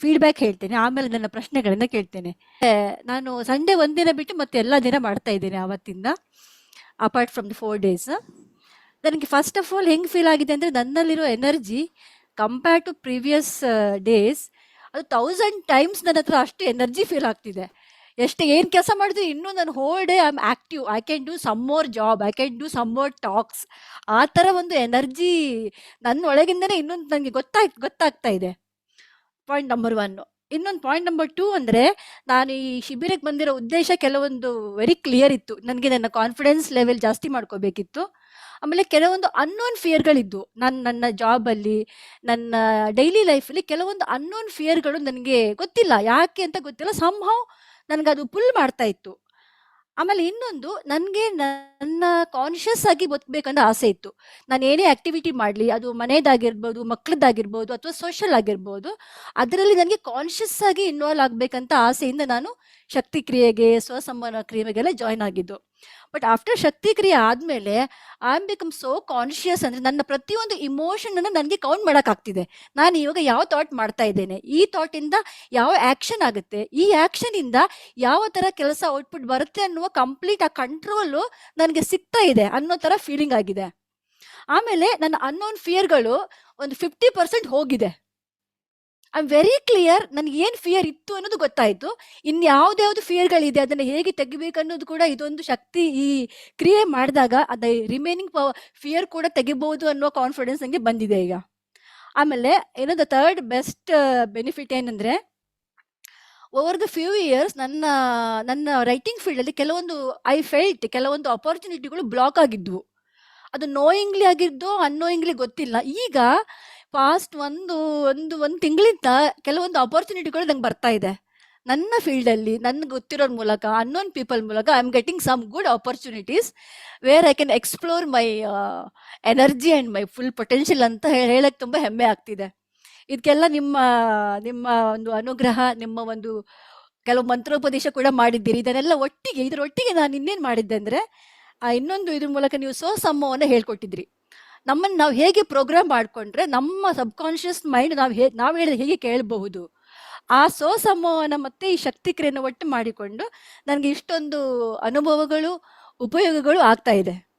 Feedback ಹೇಳ್ತೇನೆ. ಆಮೇಲೆ ನನ್ನ ಪ್ರಶ್ನೆಗಳನ್ನ ಕೇಳ್ತೇನೆ. ನಾನು ಸಂಡೇ ಒಂದಿನ ಬಿಟ್ಟು ಮತ್ತೆ ಎಲ್ಲ ದಿನ ಮಾಡ್ತಾ ಇದ್ದೇನೆ ಆವತ್ತಿಂದ apart from the four days ನನಗೆ ಫಸ್ಟ್ ಆಫ್ ಆಲ್ ಹೆಂಗೆ ಫೀಲ್ ಆಗಿದೆ ಅಂದರೆ ನನ್ನಲ್ಲಿರೋ energy compare to previous days ಅದು ತೌಸಂಡ್ ಟೈಮ್ಸ್ ನನ್ನ ಹತ್ರ ಅಷ್ಟು ಎನರ್ಜಿ ಫೀಲ್ ಆಗ್ತಿದೆ. ಎಷ್ಟು ಏನು ಕೆಲಸ ಮಾಡಿದ್ರು ಇನ್ನೂ ನಾನು whole day I am active I can do some more job I can do some more talks ಆ ಥರ ಒಂದು ಎನರ್ಜಿ ನನ್ನ ಒಳಗಿಂದನೇ ಇನ್ನೊಂದು ನನಗೆ ಗೊತ್ತಾಗ್, ಗೊತ್ತಾಗ್ತಾ ಇದೆ. ಪಾಯಿಂಟ್ ನಂಬರ್ ಒನ್ನು ಇನ್ನೊಂದು ಪಾಯಿಂಟ್ ನಂಬರ್ ಟೂ ಅಂದರೆ ನಾನು ಈ ಶಿಬಿರಕ್ಕೆ ಬಂದಿರೋ ಉದ್ದೇಶ ಕೆಲವೊಂದು ವೆರಿ ಕ್ಲಿಯರ್ ಇತ್ತು. ನನಗೆ ನನ್ನ ಕಾನ್ಫಿಡೆನ್ಸ್ ಲೆವೆಲ್ ಜಾಸ್ತಿ ಮಾಡ್ಕೋಬೇಕಿತ್ತು. ಆಮೇಲೆ ಕೆಲವೊಂದು ಅನ್ನೋನ್ ಫಿಯರ್ಗಳಿದ್ದು ನನ್ನ ನನ್ನ ಜಾಬಲ್ಲಿ ನನ್ನ ಡೈಲಿ ಲೈಫಲ್ಲಿ ಕೆಲವೊಂದು ಅನ್ನೋನ್ ಫಿಯರ್ಗಳು ನನಗೆ ಗೊತ್ತಿಲ್ಲ. ಯಾಕೆ ಅಂತ ಗೊತ್ತಿಲ್ಲ. ಸಂಹವ್ ನನಗದು ಪುಲ್ ಮಾಡ್ತಾ ಇತ್ತು. ಆಮೇಲೆ ಇನ್ನೊಂದು, ನನಗೆ ನನ್ನ ಕಾನ್ಷಿಯಸ್ ಆಗಿ ಬದುಕಬೇಕಂತ ಆಸೆ ಇತ್ತು. ನಾನು ಏನೇ ಆಕ್ಟಿವಿಟಿ ಮಾಡಲಿ, ಅದು ಮನೆಯದಾಗಿರ್ಬೋದು ಮಕ್ಕಳದ್ದಾಗಿರ್ಬೋದು ಅಥವಾ ಸೋಷಲ್ ಆಗಿರ್ಬೋದು, ಅದರಲ್ಲಿ ನನಗೆ ಕಾನ್ಷಿಯಸ್ ಆಗಿ ಇನ್ವಾಲ್ವ್ ಆಗಬೇಕಂತ ಆಸೆಯಿಂದ ನಾನು ಶಕ್ತಿ ಕ್ರಿಯೆಗೆ ಸ್ವಸಂವನ ಕ್ರಿಯೆಗೆಲ್ಲ ಜಾಯ್ನ್ ಆಗಿದ್ದು. ಬಟ್ ಆಫ್ಟರ್ ಶಕ್ತಿ ಕ್ರಿಯೆ ಆದಮೇಲೆ I am become so conscious ಅಂದರೆ ನನ್ನ ಪ್ರತಿಯೊಂದು ಇಮೋಷನನ್ನು ನನಗೆ ಕೌಂಟ್ ಮಾಡೋಕ್ಕಾಗ್ತಿದೆ ನಾನು ಇವಾಗ ಯಾವ ಥಾಟ್ ಮಾಡ್ತಾ ಇದ್ದೇನೆ? ಈ ಥಾಟಿಂದ ಯಾವ ಆ್ಯಕ್ಷನ್ ಆಗುತ್ತೆ? ಈ ಆ್ಯಕ್ಷನಿಂದ ಯಾವ ಥರ ಕೆಲಸ ಔಟ್ಪುಟ್ ಬರುತ್ತೆ ಅನ್ನುವ ಕಂಪ್ಲೀಟ್ ಆ ಕಂಟ್ರೋಲು ನನಗೆ ಸಿಗ್ತಾ ಇದೆ ಅನ್ನೋ ಥರ ಫೀಲಿಂಗ್ ಆಗಿದೆ. ಆಮೇಲೆ ನನ್ನ ಅನ್ನೋನ್ ಫಿಯರ್ಗಳು ಒಂದು ಫಿಫ್ಟಿ ಪರ್ಸೆಂಟ್ ಹೋಗಿದೆ. ಐ ವೆರಿ ಕ್ಲಿಯರ್ ನನಗೆ ಏನು ಫಿಯರ್ ಇತ್ತು ಅನ್ನೋದು ಗೊತ್ತಾಯಿತು. ಇನ್ನು ಯಾವ್ದ್ಯಾವ್ದು ಫಿಯರ್ಗಳಿದೆ ಅದನ್ನು ಹೇಗೆ ತೆಗಿಬೇಕು ಅನ್ನೋದು ಕೂಡ ಇದೊಂದು ಶಕ್ತಿ ಈ ಕ್ರಿಯೆ ಮಾಡಿದಾಗ ಅದ ರಿಮೈನಿಂಗ್ ಫಿಯರ್ ಕೂಡ ತೆಗಿಬಹುದು ಅನ್ನೋ ಕಾನ್ಫಿಡೆನ್ಸ್ ನನಗೆ ಬಂದಿದೆ ಈಗ. ಆಮೇಲೆ ಏನದು ಥರ್ಡ್ ಬೆಸ್ಟ್ ಬೆನಿಫಿಟ್ ಏನಂದರೆ ಓವರ್ ದ ಫ್ಯೂ ಇಯರ್ಸ್ ನನ್ನ ನನ್ನ ರೈಟಿಂಗ್ ಫೀಲ್ಡಲ್ಲಿ ಕೆಲವೊಂದು ಐ ಫೆಲ್ಟ್ ಕೆಲವೊಂದು ಅಪರ್ಚುನಿಟಿಗಳು ಬ್ಲಾಕ್ ಆಗಿದ್ವು. ಅದು ನೋಯಿಂಗ್ಲಿ ಆಗಿದ್ದೋ ಅನ್ನೋಯಿಂಗ್ಲಿ ಗೊತ್ತಿಲ್ಲ. ಈಗ ಪಾಸ್ಟ್ ಒಂದು ಒಂದು ಒಂದು ತಿಂಗಳಿಂದ ಕೆಲವೊಂದು ಅಪರ್ಚುನಿಟಿಗಳು ನಂಗೆ ಬರ್ತಾ ಇದೆ. ನನ್ನ ಫೀಲ್ಡಲ್ಲಿ ನನಗೆ ಗೊತ್ತಿರೋರ ಮೂಲಕ ಅನ್ನೋನ್ ಪೀಪಲ್ ಮೂಲಕ I am getting some good opportunities where I can explore my energy and my full potential ಅಂತ ಹೇಳಕ್ಕೆ ತುಂಬ ಹೆಮ್ಮೆ ಆಗ್ತಿದೆ. ಇದಕ್ಕೆಲ್ಲ ನಿಮ್ಮ ನಿಮ್ಮ ಒಂದು ಅನುಗ್ರಹ, ನಿಮ್ಮ ಒಂದು ಕೆಲವು ಮಂತ್ರೋಪದೇಶ ಕೂಡ ಮಾಡಿದ್ದೀರಿ. ಇದನ್ನೆಲ್ಲ ಒಟ್ಟಿಗೆ, ಇದರೊಟ್ಟಿಗೆ ನಾನು ಇನ್ನೇನು ಮಾಡಿದ್ದೆ ಅಂದರೆ ಇನ್ನೊಂದು ಇದ್ರ ಮೂಲಕ ನೀವು ಸ್ವಸಮ್ಮವನ್ನು ಹೇಳ್ಕೊಟ್ಟಿದ್ರಿ. ನಮ್ಮನ್ನು ನಾವು ಹೇಗೆ ಪ್ರೋಗ್ರಾಮ್ ಮಾಡಿಕೊಂಡ್ರೆ ನಮ್ಮ ಸಬ್ಕಾನ್ಷಿಯಸ್ ಮೈಂಡ್ ನಾವು ಹೇ, ನಾವು ಹೇಳಿದ ಹೇಗೆ ಕೇಳಬಹುದು. ಆ ಸ್ವಸಮೂಹನ ಮತ್ತೆ ಈ ಶಕ್ತಿ ಕ್ರಿಯೆಯನ್ನು ಒಟ್ಟು ಮಾಡಿಕೊಂಡು ನನಗೆ ಇಷ್ಟೊಂದು ಅನುಭವಗಳು, ಉಪಯೋಗಗಳು ಆಗ್ತಾ ಇದೆ.